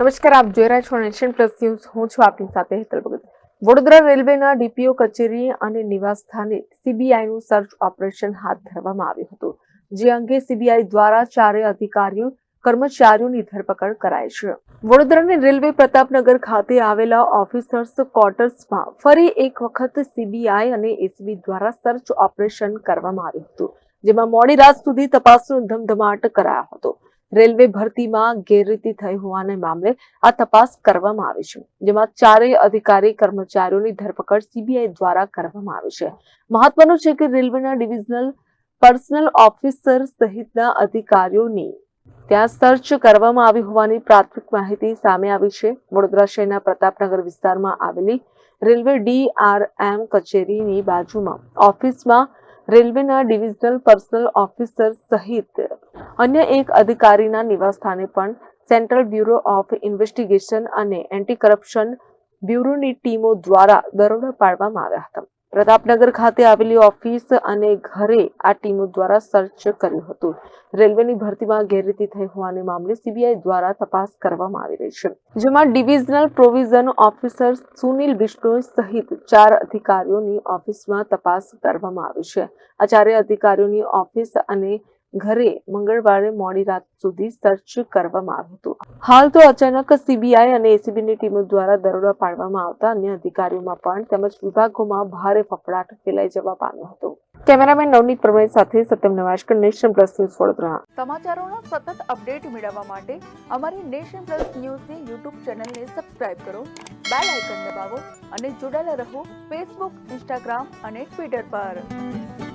નમસ્કાર, આપ જોઈ રહ્યા છો નેશન પ્લસ ન્યૂઝ હું છું આપની સાથે હેતલ ભગત. વડોદરા રેલવેના ડીપીઓ કચેરી અને નિવાસ સ્થાને સીબીઆઈનું સર્ચ ઓપરેશન હાથ ધરવામાં આવ્યું હતું, જે અંગે સીબીઆઈ દ્વારા ચારેય અધિકારીઓ, કર્મચારીઓની ધરપકડ કરાઈ છે. વડોદરાની રેલવે પ્રતાપનગર ખાતે આવેલા ઓફિસર્સ ક્વાર્ટર્સમાં ફરી એક વખત સીબીઆઈ અને એસબી દ્વારા સર્ચ ઓપરેશન કરવામાં આવ્યું હતું, જેમાં મોડી રાત સુધી તપાસનો ધમધમાટ કરાયો હતો. રેલવે ભરતીમાં ગેરરીતિ થઈ હોવાને મામલે આ તપાસ કરવામાં આવી છે. જેમાં ચારેય અધિકારી, કર્મચારીઓની ધરપકડ સીબીઆઈ દ્વારા કરવામાં આવી છે. મહત્વનું છે કે રેલવેના ડિવિઝનલ પર્સનલ ઓફિસર સહિતના અધિકારીઓની ત્યાં સર્ચ કરવામાં આવી હોવાની પ્રાથમિક માહિતી સામે આવી છે. વડોદરા શહેરના પ્રતાપનગર વિસ્તારમાં આવેલી રેલવે ડીઆરએમ કચેરીની બાજુમાં ઓફિસમાં રેલવેના ડિવિઝનલ પર્સનલ ઓફિસર સહિત અન્ય એક અધિકારીના નિવાસસ્થાને પણ સેન્ટ્રલ બ્યુરો ઓફ ઇન્વેસ્ટિગેશન અને એન્ટી કરપ્શન બ્યુરોની ટીમો દ્વારા દરોડા પાડવામાં આવ્યા હતા. પ્રતાપનગર ખાતે આવેલી ઓફિસ અને ઘરે આ ટીમો દ્વારા સર્ચ કર્યું હતું. રેલવેની ભરતીમાં ગેરરીતિ થઈ હોવાને મામલે સીબીઆઈ દ્વારા તપાસ કરવામાં આવી રહી છે. જેમાં divisional provision officer Sunil Vishnu સહિત ચાર અધિકારીઓની ઓફિસમાં તપાસ કરવામાં આવી છે. આ ચારે અધિકારીઓની ઓફિસ અને ઘરે મંગળવારે મોડી રાત સુધી સર્ચ કરવામાં આવ્યું હતું. હાલ તો અચાનક સીબીઆઈ અને એસીબીની ટીમો દ્વારા દરોડા પાડવામાં આવતા અન્ય અધિકારીઓમાં પણ તેમજ વિભાગોમાં ભારે ફફડાટ ફેલાઈ જવા પામ્યો હતો. કેમેરામેન નવનીત પ્રમાણે સાથે સત્યમ નવાશકર, નેશન પ્લસ ન્યૂઝ વડોદરા. સમાચારોનો સતત અપડેટ મેળવવા માટે અમારી નેશન પ્લસ ન્યૂઝની યુટ્યુબ ચેનલને સબસ્ક્રાઇબ કરો, બેલ આઇકન દબાવો અને જોડાયેલા રહો ફેસબુક, ઇન્સ્ટાગ્રામ અને ટ્વિટર પર.